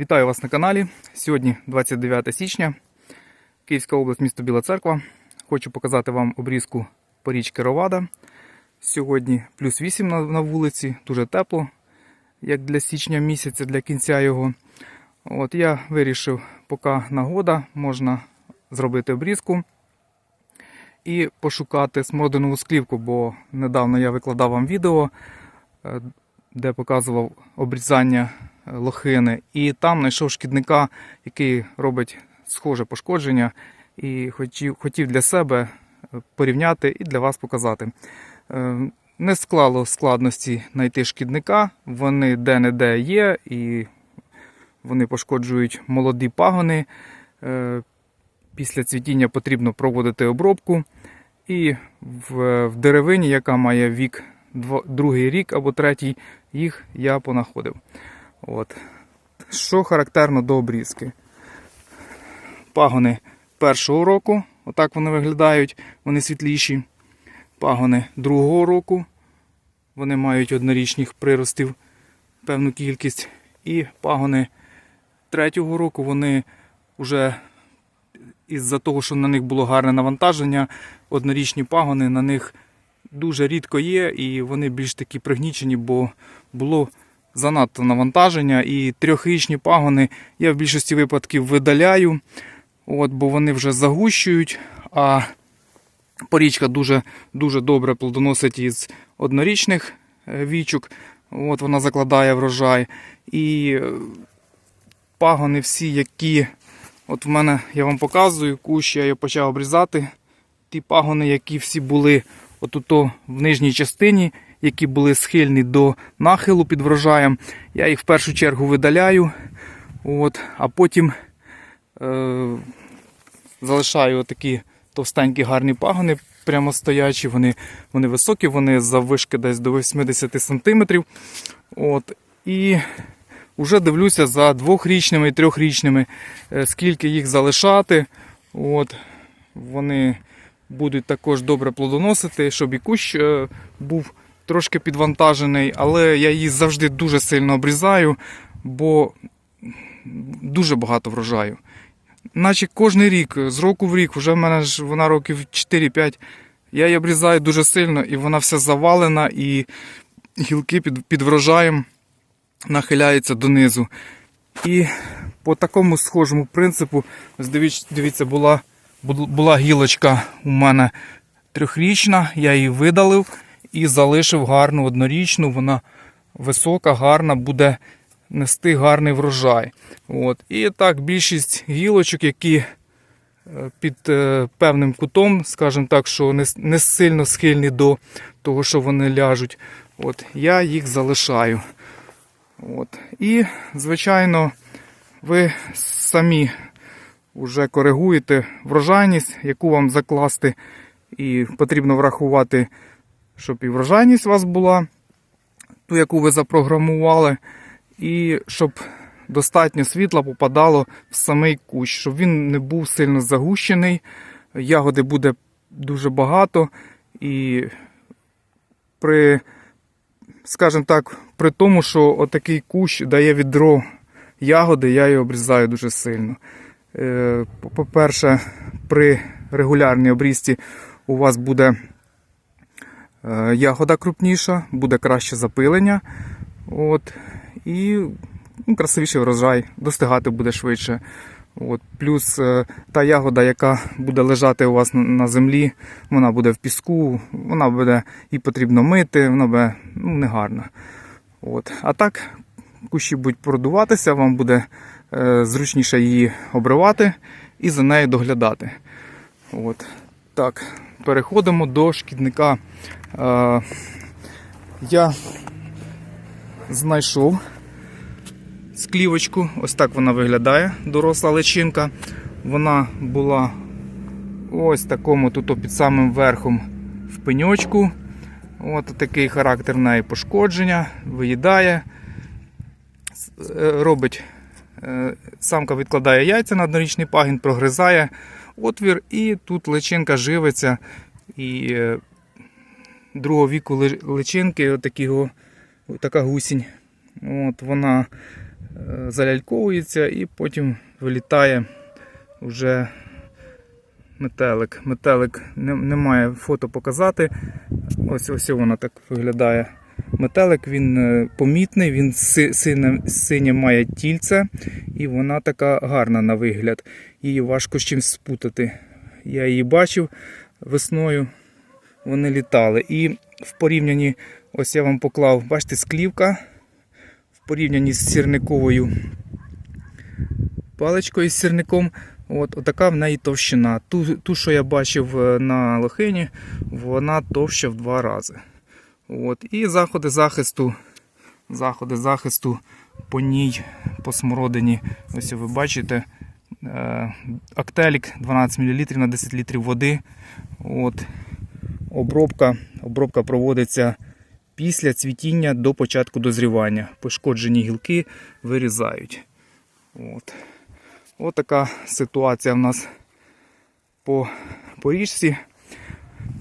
Вітаю вас на каналі. Сьогодні 29 січня, Київська область, місто Біла Церква. Хочу показати вам обрізку по річки Ровада. Сьогодні плюс 8 на, вулиці, дуже тепло, як для січня місяця, для кінця його. От Я вирішив, поки нагода, можна зробити обрізку і пошукати смородинову склівку, бо недавно я викладав вам відео, е, де показував обрізання лохини, і там знайшов шкідника, який робить схоже пошкодження, і хотів, хотів для себе е, порівняти і для вас показати. Е, Не склало складності знайти шкідника, вони де-не-де є, і вони пошкоджують молоді пагони. Е, Після цвітіння потрібно проводити обробку. І в, в деревині, яка має вік другий рік або третій, їх я понаходив. От. Що характерно до обрізки? Пагони першого року, отак вони виглядають, вони світліші. Пагони другого року, вони мають однорічних приростів певну кількість. І пагони третього року вони вже із-за того, що на них було гарне навантаження, однорічні пагони на них дуже рідко є, і вони більш такі пригнічені, бо було занадто навантаження. І трьохрічні пагони я в більшості випадків видаляю, от, бо вони вже загущують. А порічка дуже, дуже добре плодоносить із однорічних е, вічок. От вона закладає врожай. І е, пагони всі, які От в мене я вам показую, кущ я його почав обрізати. Ті пагони, які всі були отуто в нижній частині, які були схильні до нахилу під врожаєм, я їх в першу чергу видаляю. От, а потім е, залишаю такі товстенькі гарні пагони, прямо стоячі, вони, вони високі, вони заввишки десь до 80 см. От, і Уже дивлюся за двохрічними і трьохрічними, е, скільки їх залишати. От, вони будуть також добре плодоносити, щоб і кущ е, був трошки підвантажений, але я її завжди дуже сильно обрізаю, бо дуже багато врожаю. Наче кожен рік, з року в рік, вже в мене ж вона років 4-5, я її обрізаю дуже сильно, і вона вся завалена, і гілки під, під врожаєм нахиляється донизу. І по такому схожому принципу, дивіться, була, була гілочка у мене трьохрічна, я її видалив і залишив гарну однорічну. Вона висока, гарна, буде нести гарний врожай. От. І так, більшість гілочок, які е, під е, певним кутом, скажімо так, що не, сильно схильні до того, що вони ляжуть, от, я їх залишаю. От. І, звичайно, ви самі вже коригуєте врожайність, яку вам закласти, і потрібно врахувати, щоб і врожайність у вас була, ту, яку ви запрограмували, і щоб достатньо світла попадало в самий кущ, щоб він не був сильно загущений, ягоди буде дуже багато, і при скажімо так, при тому, що отакий кущ дає відро ягоди, я її обрізаю дуже сильно. Е, по- По-перше, при регулярній обрізці у вас буде ягода крупніша, буде краще запилення. От, і ну, красивіший врожай, достигати буде швидше. От, плюс е, та ягода, яка буде лежати у вас на землі, вона буде в піску, вона буде і потрібно мити, вона буде ну, негарна. От. А так, кущі будуть продуватися, вам буде е, зручніше її обривати і за нею доглядати. От. Так, переходимо до шкідника. Е, я знайшов склівочку. Ось так вона виглядає, доросла личинка. Вона була ось такому тут під самим верхом в пеньочку. От такий характер неї пошкодження, виїдає, е, робить. Е, Самка відкладає яйця на однорічний пагін, прогризає отвір, і тут личинка живиться. І е, другого віку личинки, отакі, о, така гусінь. От вона заляльковується і потім вилітає вже метелик. Метелик не- немає фото показати. Ось ось вона так виглядає. Метелик він е, помітний, він си- сине, синє має тільце, і вона така гарна на вигляд. Її важко з чимось спутати. Я її бачив весною, вони літали. І в порівнянні, ось я вам поклав, бачите, склівка в порівнянні з сірниковою паличкою з сірником. От, отака в неї товщина. Ту, ту, що я бачив е, на лохині, вона товща в два рази. От. І заходи захисту, заходи захисту по ній, по смородині. Ось ви бачите. е, Актелік 12 мл на 10 літрів води. От. Обробка, обробка проводиться після цвітіння до початку дозрівання. Пошкоджені гілки вирізають. От. От така ситуація в нас по, по річці.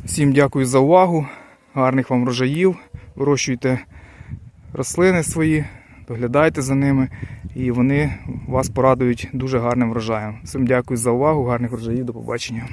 Всім дякую за увагу. Гарних вам врожаїв. Вирощуйте рослини свої, доглядайте за ними, і вони вас порадують дуже гарним врожаєм. Всім дякую за увагу, гарних врожаїв, до побачення.